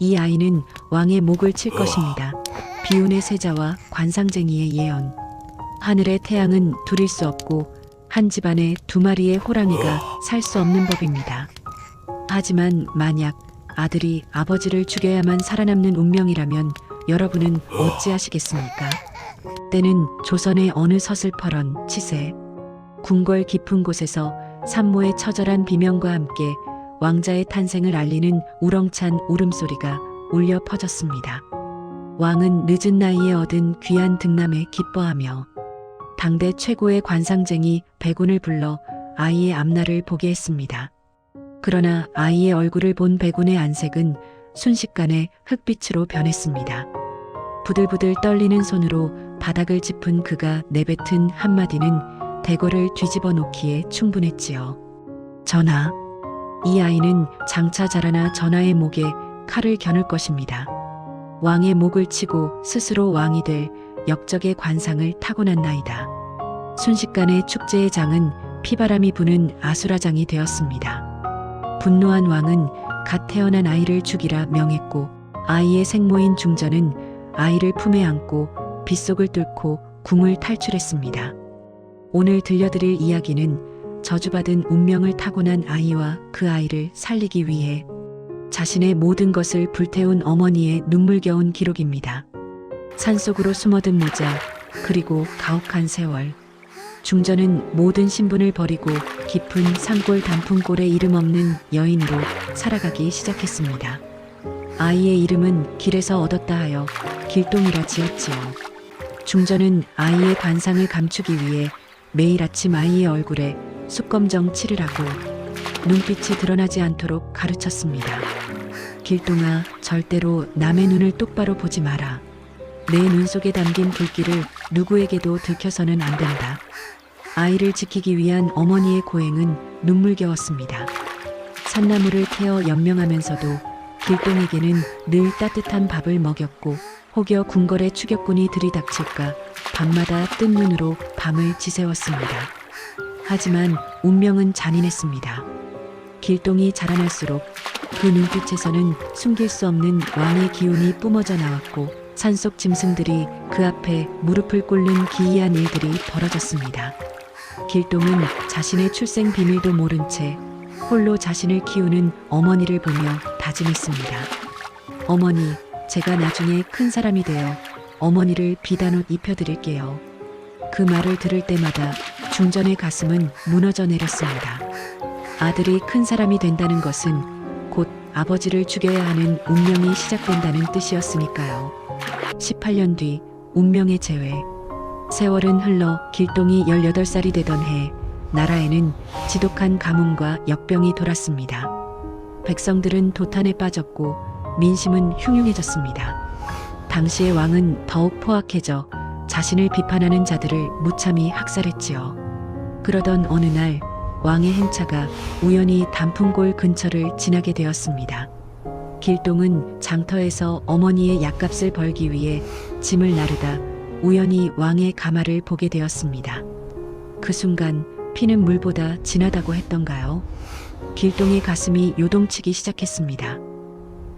이 아이는 왕의 목을 칠 것입니다. 비운의 세자와 관상쟁이의 예언. 하늘의 태양은 둘일 수 없고 한 집안에 두 마리의 호랑이가 살 수 없는 법입니다. 하지만 만약 아들이 아버지를 죽여야만 살아남는 운명이라면 여러분은 어찌하시겠습니까? 때는 조선의 어느 서슬퍼런 치세 궁궐 깊은 곳에서 산모의 처절한 비명과 함께 왕자의 탄생을 알리는 우렁찬 울음소리가 울려 퍼졌습니다. 왕은 늦은 나이에 얻은 귀한 득남에 기뻐하며 당대 최고의 관상쟁이 백운을 불러 아이의 앞날을 보게 했습니다. 그러나 아이의 얼굴을 본 백운의 안색은 순식간에 흑빛으로 변했습니다. 부들부들 떨리는 손으로 바닥을 짚은 그가 내뱉은 한마디는 대궐을 뒤집어 놓기에 충분했지요. 전하, 이 아이는 장차 자라나 전하의 목에 칼을 겨눌 것입니다. 왕의 목을 치고 스스로 왕이 될 역적의 관상을 타고난 나이다. 순식간에 축제의 장은 피바람이 부는 아수라장이 되었습니다. 분노한 왕은 갓 태어난 아이를 죽이라 명했고 아이의 생모인 중전은 아이를 품에 안고 빗속을 뚫고 궁을 탈출했습니다. 오늘 들려드릴 이야기는 저주받은 운명을 타고난 아이와 그 아이를 살리기 위해 자신의 모든 것을 불태운 어머니의 눈물겨운 기록입니다. 산속으로 숨어든 모자, 그리고 가혹한 세월. 중전은 모든 신분을 버리고 깊은 산골 단풍골에 이름 없는 여인으로 살아가기 시작했습니다. 아이의 이름은 길에서 얻었다 하여 길동이라 지었지요. 중전은 아이의 관상을 감추기 위해 매일 아침 아이의 얼굴에 숯검정 칠을 하고 눈빛이 드러나지 않도록 가르쳤습니다. 길동아, 절대로 남의 눈을 똑바로 보지 마라. 내 눈 속에 담긴 불길을 누구에게도 들켜서는 안 된다. 아이를 지키기 위한 어머니의 고행은 눈물겨웠습니다. 산나물을 태워 연명하면서도 길동에게는 늘 따뜻한 밥을 먹였고 혹여 궁궐의 추격군이 들이닥칠까 밤마다 뜬 눈으로 밤을 지새웠습니다. 하지만 운명은 잔인했습니다. 길동이 자라날수록 그 눈빛에서는 숨길 수 없는 왕의 기운이 뿜어져 나왔고 산속 짐승들이 그 앞에 무릎을 꿇는 기이한 일들이 벌어졌습니다. 길동은 자신의 출생 비밀도 모른 채 홀로 자신을 키우는 어머니를 보며 다짐했습니다. 어머니, 제가 나중에 큰 사람이 되어 어머니를 비단옷 입혀드릴게요. 그 말을 들을 때마다 중전의 가슴은 무너져 내렸습니다. 아들이 큰 사람이 된다는 것은 곧 아버지를 죽여야 하는 운명이 시작된다는 뜻이었으니까요. 18년 뒤 운명의 재회. 세월은 흘러 길동이 18살이 되던 해 나라에는 지독한 가뭄과 역병이 돌았습니다. 백성들은 도탄에 빠졌고 민심은 흉흉해졌습니다. 당시의 왕은 더욱 포악해져 자신을 비판하는 자들을 무참히 학살했지요. 그러던 어느 날 왕의 행차가 우연히 단풍골 근처를 지나게 되었습니다. 길동은 장터에서 어머니의 약값을 벌기 위해 짐을 나르다 우연히 왕의 가마를 보게 되었습니다. 그 순간 피는 물보다 진하다고 했던가요? 길동의 가슴이 요동치기 시작했습니다.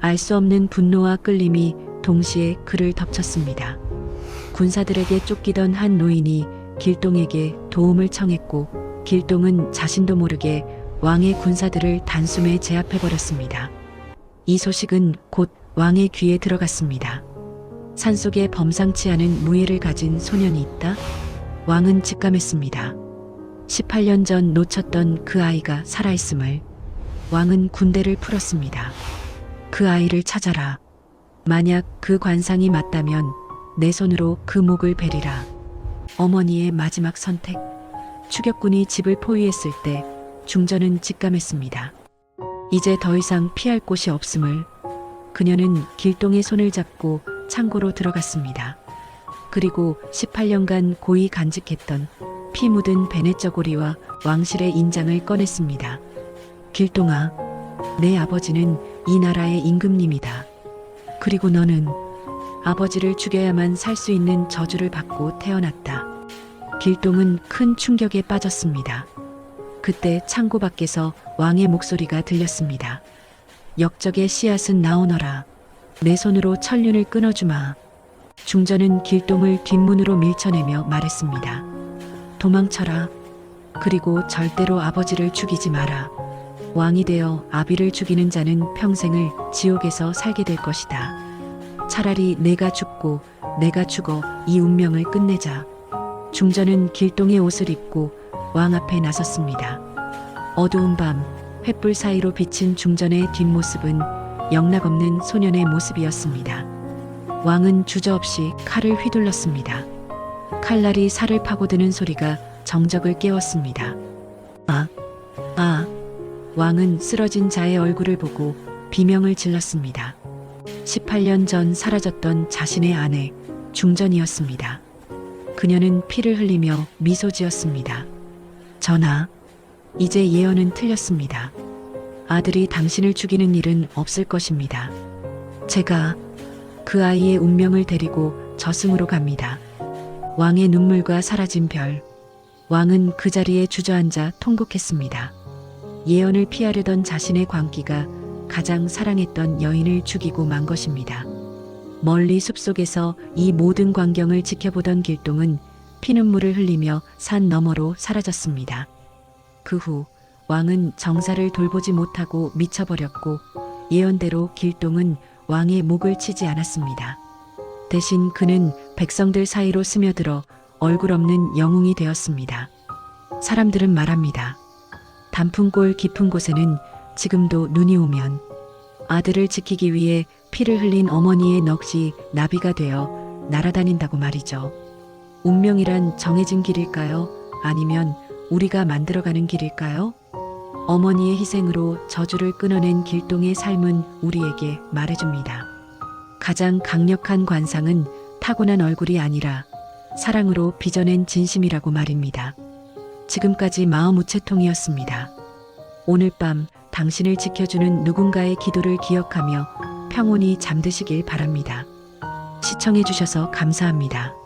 알 수 없는 분노와 끌림이 동시에 그를 덮쳤습니다. 군사들에게 쫓기던 한 노인이 길동에게 도움을 청했고 길동은 자신도 모르게 왕의 군사들을 단숨에 제압해버렸습니다. 이 소식은 곧 왕의 귀에 들어갔습니다. 산속에 범상치 않은 무예를 가진 소년이 있다? 왕은 직감했습니다. 18년 전 놓쳤던 그 아이가 살아있음을 왕은 군대를 풀었습니다. 그 아이를 찾아라. 만약 그 관상이 맞다면 내 손으로 그 목을 베리라. 어머니의 마지막 선택. 추격군이 집을 포위했을 때 중전은 직감했습니다. 이제 더 이상 피할 곳이 없음을 그녀는 길동의 손을 잡고 창고로 들어갔습니다. 그리고 18년간 고이 간직했던 피 묻은 베네쩌고리와 왕실의 인장을 꺼냈습니다. 길동아, 내 아버지는 이 나라의 임금님이다. 그리고 너는 아버지를 죽여야만 살 수 있는 저주를 받고 태어났다. 길동은 큰 충격에 빠졌습니다. 그때 창고 밖에서 왕의 목소리가 들렸습니다. 역적의 씨앗은 나오너라. 내 손으로 천륜을 끊어주마. 중전은 길동을 뒷문으로 밀쳐내며 말했습니다. 도망쳐라. 그리고 절대로 아버지를 죽이지 마라. 왕이 되어 아비를 죽이는 자는 평생을 지옥에서 살게 될 것이다. 차라리 내가 죽고 내가 죽어 이 운명을 끝내자. 중전은 길동의 옷을 입고 왕 앞에 나섰습니다. 어두운 밤 횃불 사이로 비친 중전의 뒷모습은 영락없는 소년의 모습이었습니다. 왕은 주저없이 칼을 휘둘렀습니다. 칼날이 살을 파고드는 소리가 정적을 깨웠습니다. 아, 아. 왕은 쓰러진 자의 얼굴을 보고 비명을 질렀습니다. 18년 전 사라졌던 자신의 아내, 중전이었습니다. 그녀는 피를 흘리며 미소 지었습니다. 전하, 이제 예언은 틀렸습니다. 아들이 당신을 죽이는 일은 없을 것입니다. 제가 그 아이의 운명을 데리고 저승으로 갑니다. 왕의 눈물과 사라진 별. 왕은 그 자리에 주저앉아 통곡했습니다. 예언을 피하려던 자신의 광기가 가장 사랑했던 여인을 죽이고 만 것입니다. 멀리 숲속에서 이 모든 광경을 지켜보던 길동은 피눈물을 흘리며 산 너머로 사라졌습니다. 그 후 왕은 정사를 돌보지 못하고 미쳐버렸고 예언대로 길동은 왕의 목을 치지 않았습니다. 대신 그는 백성들 사이로 스며들어 얼굴 없는 영웅이 되었습니다. 사람들은 말합니다. 단풍골 깊은 곳에는 지금도 눈이 오면 아들을 지키기 위해 피를 흘린 어머니의 넋이 나비가 되어 날아다닌다고 말이죠. 운명이란 정해진 길일까요? 아니면 우리가 만들어가는 길일까요? 어머니의 희생으로 저주를 끊어낸 길동의 삶은 우리에게 말해줍니다. 가장 강력한 관상은 타고난 얼굴이 아니라 사랑으로 빚어낸 진심이라고 말입니다. 지금까지 마음 우체통이었습니다. 오늘 밤 당신을 지켜주는 누군가의 기도를 기억하며 평온히 잠드시길 바랍니다. 시청해주셔서 감사합니다.